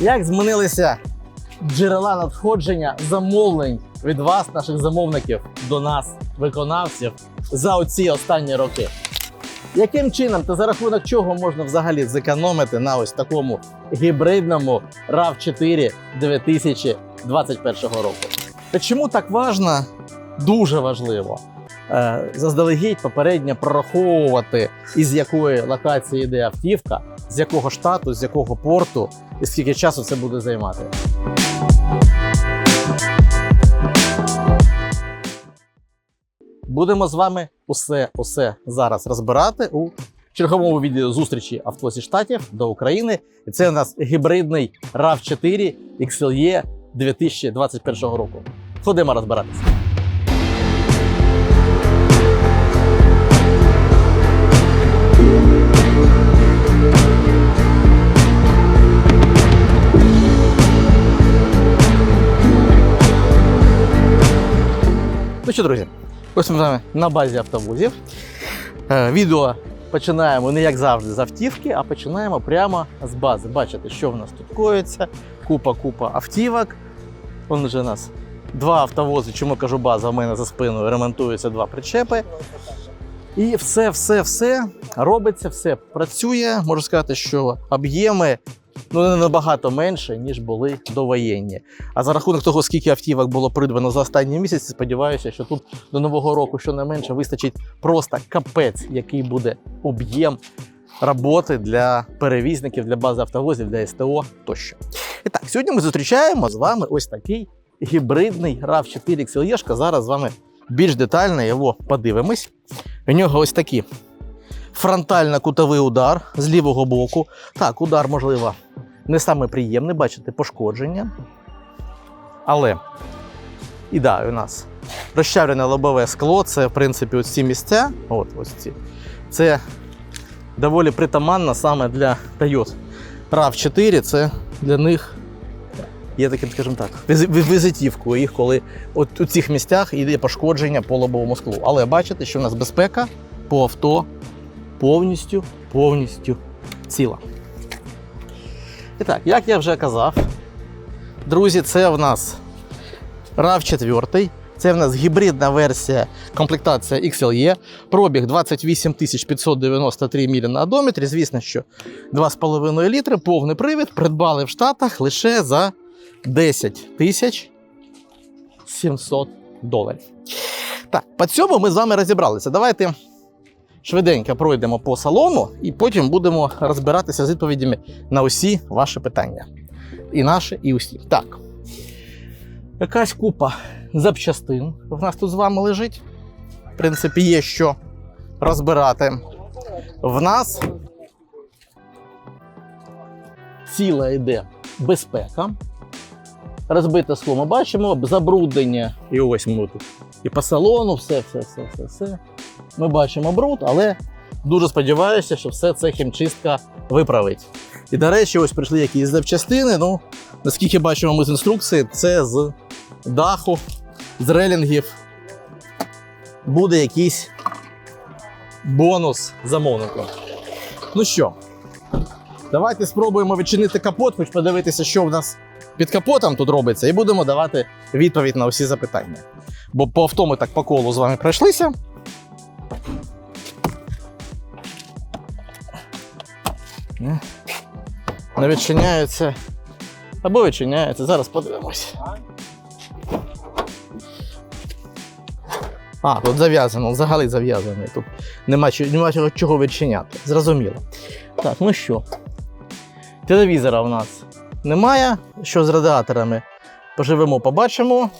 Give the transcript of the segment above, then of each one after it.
Як змінилися джерела надходження замовлень від вас, наших замовників, до нас, виконавців, за оці останні роки? Яким чином та за рахунок чого можна взагалі зекономити на ось такому гібридному RAV4 2021 року? Та чому так важно? Дуже важливо заздалегідь попередньо прораховувати, із якої локації йде автівка, з якого штату, з якого порту і скільки часу це буде займати. Будемо з вами усе усе зараз розбирати у черговому відео зустрічі авто зі штатів до України. І це у нас гібридний RAV4 XLE 2021 року. Ходимо розбиратися. Що, друзі, ось ми з вами на базі автовозів. Е, Відео починаємо не як завжди з автівки, а починаємо прямо з бази. Бачите, що в нас тут коїться. Купа-купа автівок. Вон вже у нас два автовози, чому кажу база, в мене за спиною ремонтуються два причепи. І все, все, все робиться, все працює. Можу сказати, що об'єми ну, не набагато менше, ніж були довоєнні. А за рахунок того, скільки автівок було придбано за останні місяці, сподіваюся, що тут до нового року щонайменше вистачить просто капець, який буде об'єм роботи для перевізників, для бази автовозів, для СТО тощо. І так, сьогодні ми зустрічаємо з вами ось такий гібридний RAV4 XLE. Зараз з вами більш детально його подивимось. У нього ось такі фронтально-кутовий удар з лівого боку. Так, удар, можливо, не саме приємний, бачите, пошкодження. Але і да, у нас розчавлене лобове скло це, в принципі, ці місця. От, ось ці. Це доволі притаманно саме для Toyota. RAV4 це для них є таким, скажімо так, віз- віз- візитівкою їх, коли от у цих місцях йде пошкодження по лобовому склу. Але бачите, що в нас безпека по авто повністю, повністю ціла. І так, як я вже казав, друзі, це в нас RAV4. Це в нас гібридна версія комплектація XLE. Пробіг 28 593 мілі на одометрі. Звісно, що 2,5 літри, повний привід придбали в Штатах лише за 10 тисяч 700 доларів. Так, по цьому ми з вами розібралися. Давайте швиденько пройдемо по салону і потім будемо розбиратися з відповідями на усі ваші питання. І наші, і усі. Так. Якась купа запчастин в нас тут з вами лежить. В принципі, є що розбирати. В нас ціла йде безпека. Розбите скло ми бачимо, забруднення. І ось ми тут. І по салону, все, все, все, все, все. Ми бачимо бруд, але дуже сподіваюся, що все це хімчистка виправить. І, до речі, ось прийшли якісь запчастини. Ну, наскільки бачимо ми з інструкції, це з даху, з релінгів. Буде якийсь бонус замовнику. Ну що, давайте спробуємо відчинити капот, хоч подивитися, що в нас під капотом тут робиться, і будемо давати відповідь на усі запитання. Бо по авто ми так по колу з вами пройшлися. Не- відчиняється. Або відчиняється. Зараз подивимось. А, тут зав'язано, взагалі зав'язаний. Тут нема, нема чого відчиняти. Зрозуміло. Так, ну що? Телевізора в нас немає. Що з радіаторами? Поживемо, побачимо.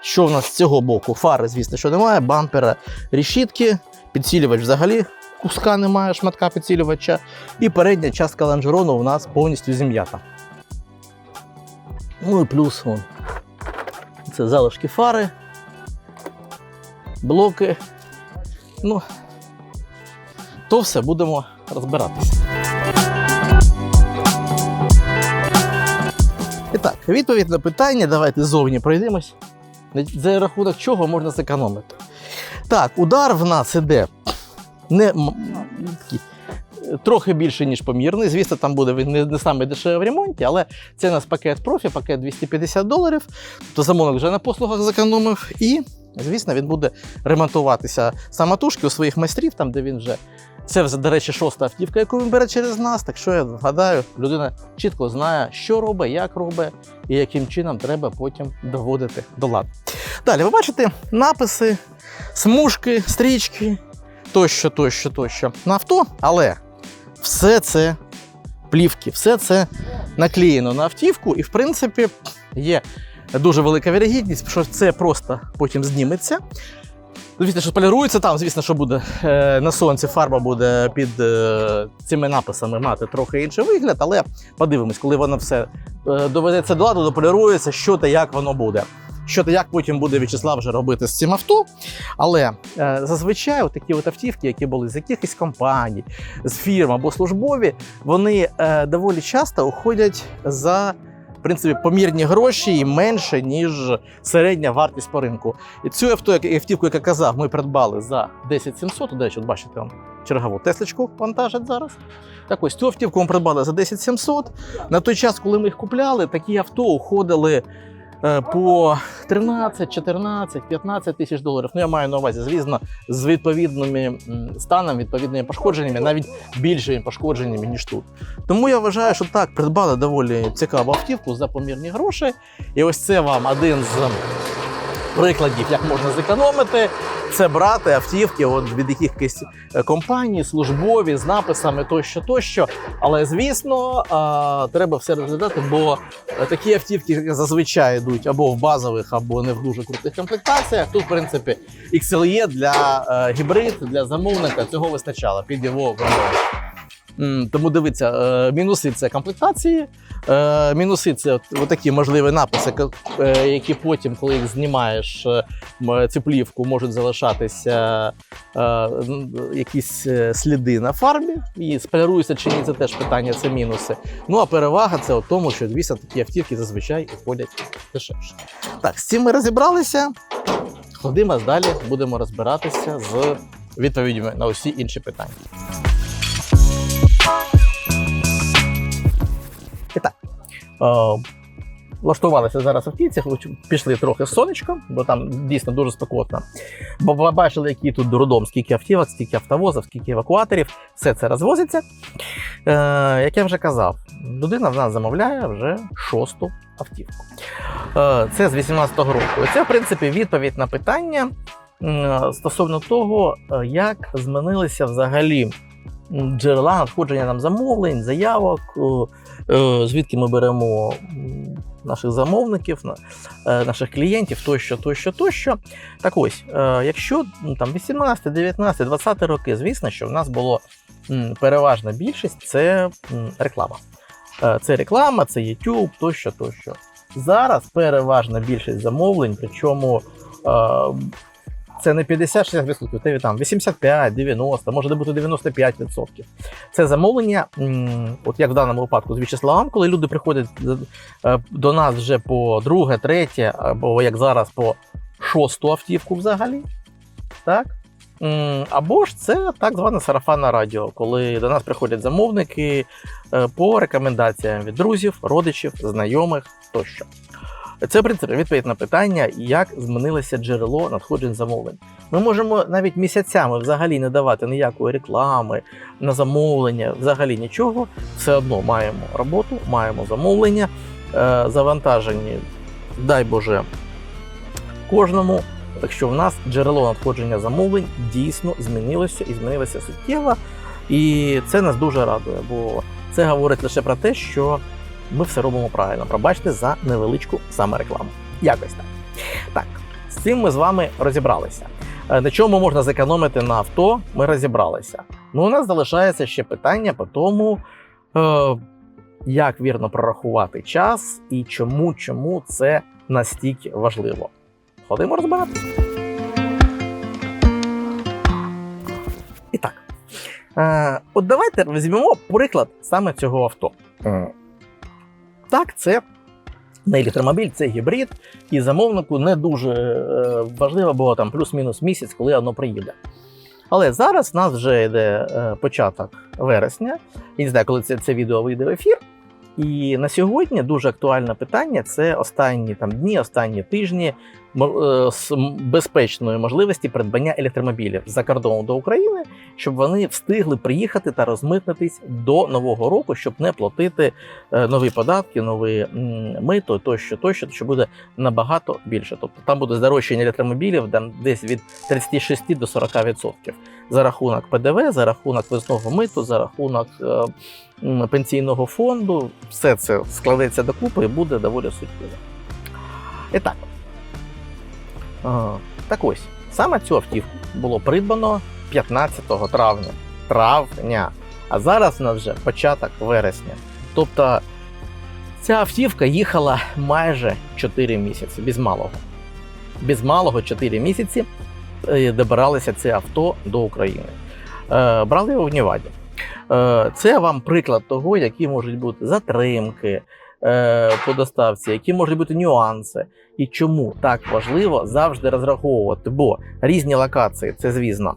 Що в нас з цього боку? Фари, звісно, що немає, бампера, рішітки, підсилювач взагалі куска немає, шматка підсилювача. І передня частка лонжерону у нас повністю зім'ята. Ну і плюс вон. Це залишки фари, блоки. Ну, то все будемо розбиратися. Так, відповідь на питання, давайте ззовні пройдемось. За рахунок чого можна зекономити. Так, удар в нас іде не трохи більше, ніж помірний. Звісно, там буде не, не саме дешевий в ремонті, але це у нас пакет профі, пакет 250 доларів. То замовник вже на послугах зекономив. І, звісно, він буде ремонтуватися самотужки у своїх майстрів, там, де він вже. Це до речі, шоста автівка, яку він бере через нас. Так що я гадаю, людина чітко знає, що робить, як робить і яким чином треба потім доводити до ладу. Далі, ви бачите написи, смужки, стрічки, тощо, тощо, тощо на авто, але все це плівки, все це наклеєно на автівку, і в принципі є дуже велика вірогідність, що це просто потім зніметься. Звісно, що полірується там, звісно, що буде е, на сонці фарба буде під е, цими написами мати трохи інший вигляд, але подивимось, коли воно все е, доведеться до ладу, дополірується, що та як воно буде. Що та як потім буде В'ячеслав вже робити з цим авто. Але зазвичай такі от автівки, які були з якихось компаній, з фірм або службові, вони доволі часто уходять за принципі помірні гроші і менше, ніж середня вартість по ринку. І цю авто, як- автівку, яка казав, ми придбали за 10 700. До речі, от бачите, он чергову Тесличку вантажать зараз. Так ось цю автівку ми придбали за 10 700. На той час, коли ми їх купляли, такі авто уходили по 13, 14, 15 тисяч доларів. Ну, я маю на увазі, звісно, з відповідними станом, відповідними пошкодженнями, навіть більшими пошкодженнями, ніж тут. Тому я вважаю, що так, придбали доволі цікаву автівку за помірні гроші. І ось це вам один з прикладів, як можна зекономити. Це брати автівки от від якихось е, компаній, службові з написами тощо, тощо. Але звісно, треба все розглядати, бо е, такі автівки зазвичай йдуть або в базових, або не в дуже крутих комплектаціях. Тут, в принципі, XLE для е, гібрид, для замовника цього вистачало під його вимоги. Тому дивіться, е, мінуси це комплектації, е, мінуси це такі можливі написи, е, які потім, коли їх знімаєш цю плівку, можуть залишатися якісь сліди на фарбі. І споліруються чи ні, це теж питання, це мінуси. Ну а перевага це в тому, що звісно, такі автівки зазвичай уходять дешевше. Так, з цим ми розібралися. Ходимо далі, будемо розбиратися з відповідями на усі інші питання. Влаштувалися зараз в хоч пішли трохи з сонечком, бо там дійсно дуже спекотно. Бо бачили, які тут дурдом, скільки автівок, скільки автовозів, скільки евакуаторів, все це розвозиться. Е, як я вже казав, людина в нас замовляє вже шосту автівку. Е, це з 18-го року. Це, в принципі, відповідь на питання стосовно того, е, як змінилися взагалі джерела надходження нам замовлень, заявок, е, е, звідки ми беремо наших замовників, е, наших клієнтів, тощо, тощо, тощо. Так ось, якщо ну, там 18, 19, 20 роки, звісно, що в нас було переважна більшість це реклама. Це реклама, це YouTube, тощо, тощо. Зараз переважна більшість замовлень, причому це не 50-60%, це там 85, 90, може бути 95%. Це замовлення, от як в даному випадку з В'ячеславом, коли люди приходять е, до нас вже по друге, третє, або як зараз по шосту автівку взагалі. Так? Або ж це так зване сарафанне радіо, коли до нас приходять замовники е, по рекомендаціям від друзів, родичів, знайомих тощо. Це, в принципі, відповідь на питання, як змінилося джерело надходжень замовлень. Ми можемо навіть місяцями взагалі не давати ніякої реклами на замовлення, взагалі нічого. Все одно маємо роботу, маємо замовлення, е, завантажені, дай Боже, кожному. Так що в нас джерело надходження замовлень дійсно змінилося і змінилося суттєво. І це нас дуже радує, бо це говорить лише про те, що ми все робимо правильно. Пробачте за невеличку саме рекламу. Якось так. Так, з цим ми з вами розібралися. Е, На чому можна зекономити на авто, ми розібралися. Ну, у нас залишається ще питання по тому, е, як вірно прорахувати час і чому, чому це настільки важливо. Ходимо розбиратися. І так. Е, от давайте візьмемо приклад саме цього авто. Так, це не електромобіль, це гібрид, і замовнику не дуже е, важливо було там плюс-мінус місяць, коли воно приїде. Але зараз в нас вже йде е, початок вересня. Я не знаю, коли це, це відео вийде в ефір. І на сьогодні дуже актуальне питання це останні там дні, останні тижні з безпечної можливості придбання електромобілів за кордону до України, щоб вони встигли приїхати та розмитнитись до нового року, щоб не платити е, нові податки, нові мито, тощо, тощо, що буде набагато більше. Тобто там буде здорожчання електромобілів десь від 36 до 40% за рахунок ПДВ, за рахунок висного миту, за рахунок е, пенсійного фонду. Все це складеться докупи і буде доволі суттєво. І так. Так ось, саме цю автівку було придбано 15 травня. Травня. А зараз у нас вже початок вересня. Тобто ця автівка їхала майже 4 місяці, без малого. Без малого 4 місяці е, добиралося це авто до України. Е, Брали його в Ніваді. Е, Це вам приклад того, які можуть бути затримки е, по доставці, які можуть бути нюанси, і чому так важливо завжди розраховувати, бо різні локації це, звісно,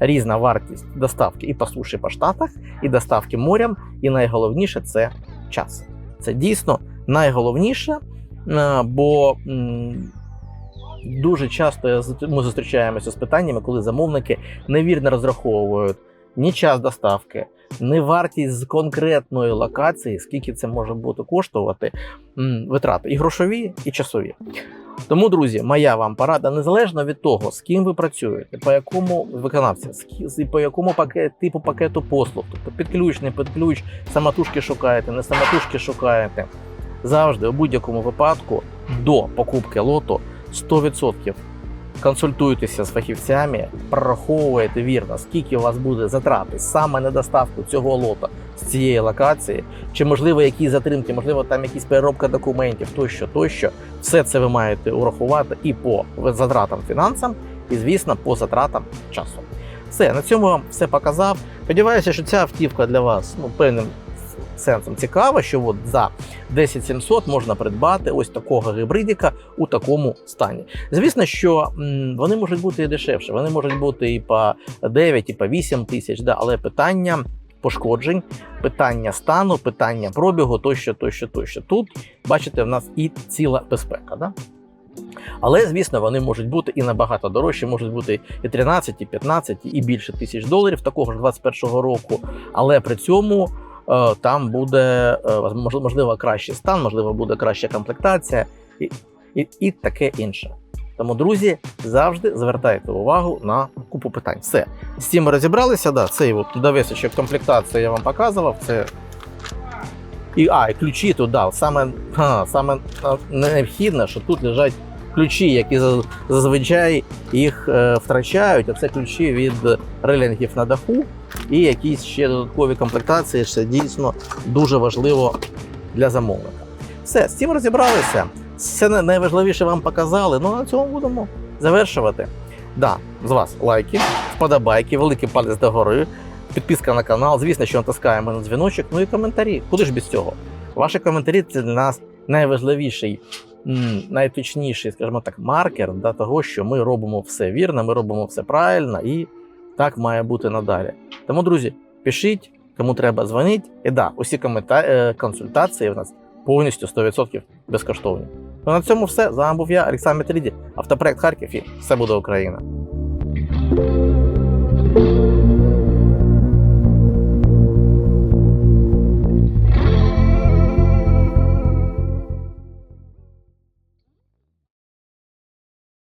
різна вартість доставки і по суші по штатах, і доставки морям, і найголовніше це час. Це дійсно найголовніше, е, бо дуже часто ми зустрічаємося з питаннями, коли замовники невірно розраховують ні час доставки, ні вартість з конкретної локації, скільки це може бути коштувати, витрати і грошові, і часові. Тому, друзі, моя вам порада незалежно від того, з ким ви працюєте, по якому виконавця, ки- по якому пакет, типу пакету послуг, тобто під ключ, не під ключ, самотужки шукаєте, не самотужки шукаєте. Завжди у будь-якому випадку до покупки лоту 100% консультуйтеся з фахівцями, прораховуєте вірно, скільки у вас буде затрати саме на доставку цього лота з цієї локації, чи можливо які затримки, можливо, там якісь переробка документів, тощо, тощо. Все це ви маєте урахувати і по затратам фінансам, і, звісно, по затратам часу. Все, на цьому вам все показав. Сподіваюся, що ця автівка для вас ну, певним сенсом цікава, що от за 10 700 можна придбати ось такого гібридіка у такому стані. Звісно, що вони можуть бути і дешевше, вони можуть бути і по 9, і по 8 тисяч, да, але питання пошкоджень, питання стану, питання пробігу, тощо, тощо, тощо. Тут, бачите, в нас і ціла безпека. Да? Але, звісно, вони можуть бути і набагато дорожчі, можуть бути і 13, і 15, і більше тисяч доларів такого ж 21-го року. Але при цьому там буде е, можливо кращий стан, можливо, буде краща комплектація і, і, і таке інше. Тому, друзі, завжди звертайте увагу на купу питань. Все. З цим ми розібралися. Да, цей довесочок комплектації я вам показував. Це і, а, і ключі тут, да, саме, ха, саме необхідне, що тут лежать ключі, які зазвичай їх е, втрачають, а це ключі від релінгів на даху і якісь ще додаткові комплектації. Це дійсно дуже важливо для замовника. Все, з цим розібралися. Все найважливіше вам показали. Ну на цьому будемо завершувати. Да, з вас лайки, вподобайки, великий палець догори, підписка на канал. Звісно, що натискаємо на дзвіночок, ну і коментарі. Куди ж без цього? Ваші коментарі це для нас найважливіший, найточніший, скажімо так, маркер да, того, що ми робимо все вірно, ми робимо все правильно і так має бути надалі. Тому, друзі, пишіть, кому треба дзвоніть. І да, усі комента... е, консультації в нас повністю 100% безкоштовні. Ну на цьому все. З вами був я, Олександр Метріді, автопроект Харків і все буде Україна.